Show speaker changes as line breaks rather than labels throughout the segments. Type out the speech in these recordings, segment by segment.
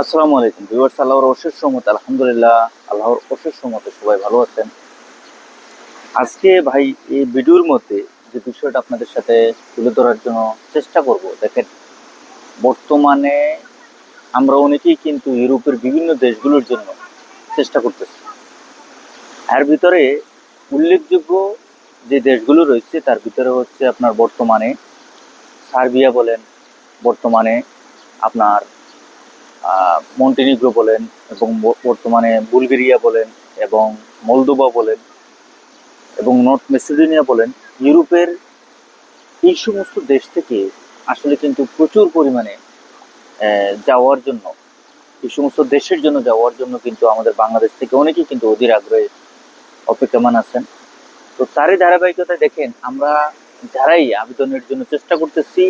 আসসালামু আলাইকুম ভিউয়ার্স, আল্লাহর অশেষ রহমত, আলহামদুলিল্লাহ। আল্লাহর অশেষ রহমতে সবাই ভালো আছেন। আজকে ভাই, এই ভিডিওর মধ্যে যে বিষয়টা আপনাদের সাথে তুলে ধরার জন্য চেষ্টা করব, দেখেন, বর্তমানে আমরা অনেকেই কিন্তু ইউরোপের বিভিন্ন দেশগুলোর জন্য চেষ্টা করতেছি। এর ভিতরে উল্লেখযোগ্য যে দেশগুলো রয়েছে, তার ভিতরে হচ্ছে আপনার বর্তমানে সার্বিয়া বলেন, বর্তমানে আপনার মন্টিনিগ্রো বলেন এবং বর্তমানে বুলগেরিয়া বলেন এবং মলদোবা বলেন এবং নর্থ মেসিডোনিয়া বলেন, ইউরোপের এই সমস্ত দেশ থেকে আসলে কিন্তু প্রচুর পরিমাণে যাওয়ার জন্য, এই সমস্ত দেশের জন্য যাওয়ার জন্য কিন্তু আমাদের বাংলাদেশ থেকে অনেকেই কিন্তু অধীর আগ্রহে অপেক্ষমান আছেন। তো তারই ধারাবাহিকতা দেখেন, আমরা যারাই আবেদনের জন্য চেষ্টা করতেছি,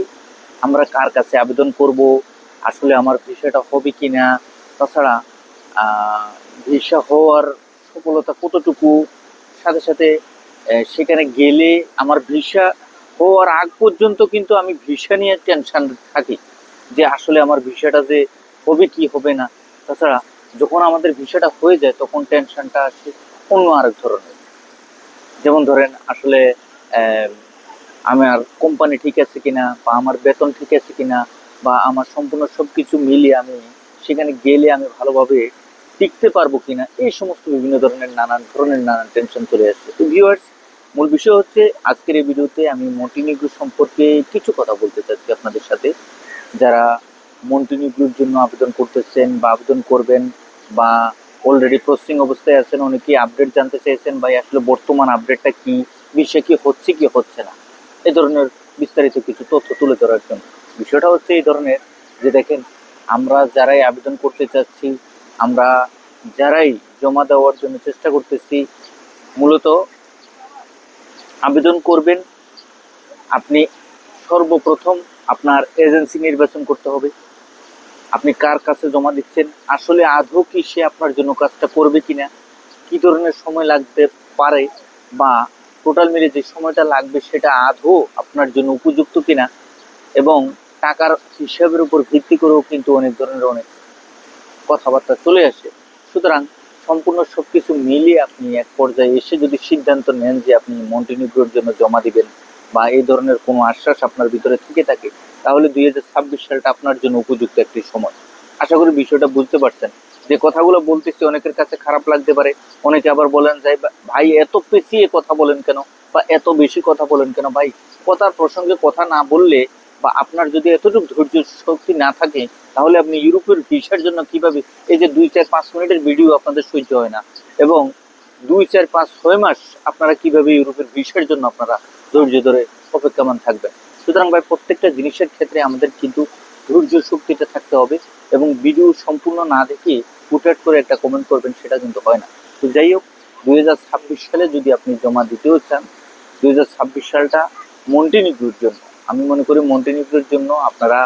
আমরা কার কাছে আবেদন করব আসলে আমার ভিসাটা হবে কি না তাছাড়া ভিসা হওয়ার সফলতা কতটুকু, সাথে সাথে সেখানে গেলে আমার ভিসা হওয়ার আগ পর্যন্ত কিন্তু আমি ভিসা নিয়ে টেনশন থাকি, যে আসলে আমার ভিসাটা যে হবে কি হবে না। তাছাড়া, যখন আমাদের ভিসাটা হয়ে যায়, তখন টেনশনটা আসে অন্য আরেক ধরনের। যেমন ধরেন, আসলে আমার কোম্পানি ঠিক আছে কিনা, বা আমার বেতন ঠিক আছে কিনা বা আমার সম্পূর্ণ সব কিছু মিলিয়ে আমি সেখানে গেলে আমি ভালোভাবে টিকতে পারব কিনা, এই সমস্ত বিভিন্ন ধরনের নানান ধরনের নানান টেনশন চলে আসছে। তো ভিউয়ার্স মূল বিষয় হচ্ছে আজকের এই ভিডিওতে আমি মন্টিনিগ্রো সম্পর্কে কিছু কথা বলতে চাচ্ছি আপনাদের সাথে। যারা মন্টিনিগ্রোর জন্য আবেদন করতেছেন বা আবেদন করবেন বা অলরেডি প্রসেসিং অবস্থায় আছেন, অনেকেই আপডেট জানতে চেয়েছেন বা আসলে বর্তমান আপডেটটা কি, বিষয় কি হচ্ছে কি হচ্ছে না, এ ধরনের বিস্তারিত কিছু তথ্য তুলে ধরার জন্য। বিষয়টা হচ্ছে এই ধরনের যে দেখেন, আমরা যারাই আবেদন করতে চাচ্ছি, আমরা যারাই জমা দেওয়ার জন্য চেষ্টা করতেছি, মূলত আবেদন করবেন, আপনি সর্বপ্রথম আপনার এজেন্সি নির্বাচন করতে হবে। আপনি কার কাছে জমা দিচ্ছেন, আসলে আদৌ কি সে আপনার জন্য কাজটা করবে কিনা, কি ধরনের সময় লাগতে পারে, বা টোটাল মিলে যে সময়টা লাগবে সেটা আদৌ আপনার জন্য উপযুক্ত কিনা, এবং টাকার হিসাবের উপর ভিত্তি করেও কিন্তু অনেক ধরনের অনেক কথাবার্তা চলে আসে। সুতরাং সম্পূর্ণ সবকিছু মিলিয়ে আপনি এক পর্যায়ে এসে যদি সিদ্ধান্ত নেন যে আপনি মন্টিনিগ্রোর জন্য জমা দিবেন বা এই ধরনের কোনো আশ্বাস আপনার ভিতরে থেকে থাকে, তাহলে দুই হাজার ছাব্বিশ সালটা আপনার জন্য উপযুক্ত একটি সময়। আশা করি বিষয়টা বুঝতে পারছেন। যে কথাগুলো বলতেছি অনেকের কাছে খারাপ লাগতে পারে, অনেকে আবার বলেন যে ভাই, এত পেঁচিয়ে কথা বলেন কেন? বা এত বেশি কথা বলেন কেন? ভাই, কথার প্রসঙ্গে কথা না বললে বা আপনার যদি এতটুকু ধৈর্য শক্তি না থাকে, তাহলে আপনি ইউরোপের ভিসার জন্য কীভাবে, এই যে দুই চার পাঁচ মিনিটের ভিডিও আপনাদের সহ্য হয় না। এবং দুই চার পাঁচ ছয় মাস আপনারা কীভাবে ইউরোপের ভিসার জন্য আপনারা ধৈর্য ধরে অপেক্ষামান থাকবেন। সুতরাং ভাই, প্রত্যেকটা জিনিসের ক্ষেত্রে আমাদের কিন্তু ধৈর্য শক্তিটা থাকতে হবে এবং ভিডিও সম্পূর্ণ না দেখে হুটহাট করে একটা কমেন্ট করবেন, সেটা কিন্তু হয় না। তো যাই হোক, দুই হাজার ছাব্বিশ সালে যদি আপনি জমা দিতেও চান, দুই হাজার ছাব্বিশ সালটা মন্টিনিগ্রোর জন্য। আমি মনে করি মন্টিনিগ্রোর জন্য আপনারা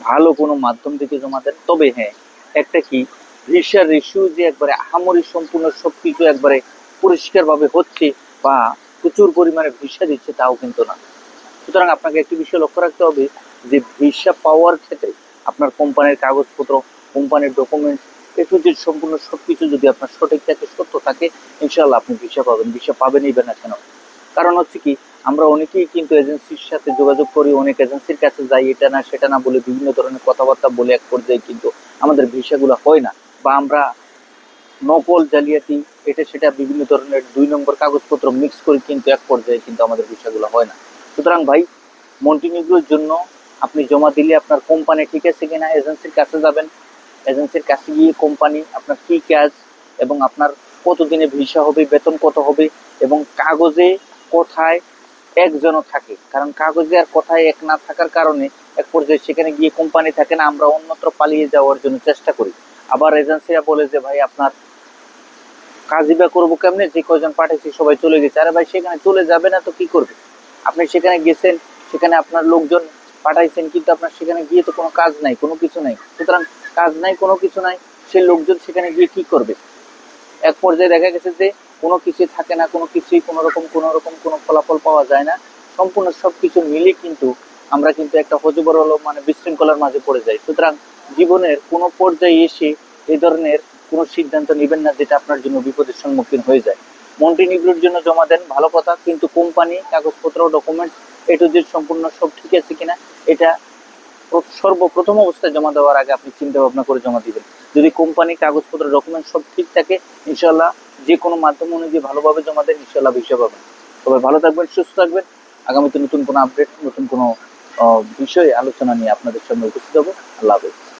ভালো কোনো মাধ্যম থেকে জমা দেন তবে হ্যাঁ একটা কি ভিসার রেশিও যে একবারে আহামরি সম্পূর্ণ সব কিছু একবারে পরিষ্কারভাবে হচ্ছে বা প্রচুর পরিমাণে ভিসা দিচ্ছে তাও কিন্তু না। সুতরাং আপনাকে একটি বিষয় লক্ষ্য রাখতে হবে যে ভিসা পাওয়ার ক্ষেত্রে আপনার কোম্পানির কাগজপত্র, কোম্পানির ডকুমেন্টস এ টু জেড সম্পূর্ণ সব কিছু যদি আপনার সঠিক থাকে, সত্য থাকে ইনশাল্লাহ আপনি ভিসা পাবেন। ভিসা পাবেনই বা না কেন? কারণ হচ্ছে কি আমরা অনেকেই কিন্তু এজেন্সির সাথে যোগাযোগ করি, অনেক এজেন্সির কাছে যাই, এটা না সেটা না বলে বিভিন্ন ধরনের কথাবার্তা বলে এক পর্যায়ে কিন্তু আমাদের ভিসাগুলো হয় না বা আমরা নকল জালিয়াতি, এটা সেটা বিভিন্ন ধরনের দুই নম্বর কাগজপত্র মিক্স করে কিন্তু এক পর্যায়ে কিন্তু আমাদের ভিসাগুলো হয় না। সুতরাং ভাই মন্টিনিগ্রোর জন্য আপনি জমা দিলে আপনার কোম্পানি ঠিক আছে কিনা এজেন্সির কাছে যাবেন এজেন্সির কাছে গিয়ে কোম্পানি আপনার কি কাজ এবং আপনার কতদিনে ভিসা হবে, বেতন কত হবে এবং কাগজে কোথায় একজনও থাকে। কারণ কাগজে আর কোথায় এক না থাকার কারণে এক পর্যায়ে সেখানে গিয়ে কোম্পানি থাকে না, আমরা অন্যত্র পালিয়ে যাওয়ার জন্য চেষ্টা করি। আবার এজেন্সিরা বলে যে, ভাই, আপনার কাজই বা করব কেমনে? যে কয়জন পাঠাইছি সবাই চলে গেছে। আরে ভাই, সেখানে চলে যাবে না তো কি করবে? আপনি সেখানে গেছেন, সেখানে আপনার লোকজন পাঠাইছেন, কিন্তু আপনার সেখানে গিয়ে তো কোনো কাজ নাই, কোনো কিছু নাই। সুতরাং কাজ নাই, কোনো কিছু নাই, সে লোকজন সেখানে গিয়ে কি করবে? এক পর্যায়ে দেখা গেছে যে কোনো কিছুই থাকে না, কোনো কিছুই কোনো রকম কোনো রকম কোনো ফলাফল পাওয়া যায় না। সম্পূর্ণ সব কিছু মিলে কিন্তু আমরা কিন্তু একটা হজবরল মানে বিশৃঙ্খলার মাঝে পড়ে যাই। সুতরাং জীবনের কোনো পর্যায়ে এসে এই ধরনের কোনো সিদ্ধান্ত নেবেন না, যেটা আপনার জন্য বিপদের সম্মুখীন হয়ে যায়। মন্টিনিগ্রোর জন্য জমা দেন, ভালো কথা, কিন্তু কোম্পানি, কাগজপত্র ডকুমেন্টস এ টু জেড সম্পূর্ণ সব ঠিক আছে কিনা, এটা সর্বপ্রথম অবস্থায় জমা দেওয়ার আগে আপনি চিন্তা ভাবনা করে জমা দিবেন। যদি কোম্পানি, কাগজপত্র ডকুমেন্ট সব ঠিক থাকে ইনশাল্লাহ যে কোনো মাধ্যম অনুযায়ী ভালোভাবে জমা দেন ইনশাল্লাহ বিষয় পাবেন তবে ভালো থাকবেন, সুস্থ থাকবেন। আগামীতে নতুন কোনো আপডেট নতুন কোনো বিষয়ে আলোচনা নিয়ে আপনাদের সামনে উপস্থিত হব। আল্লাহ হাফেজ।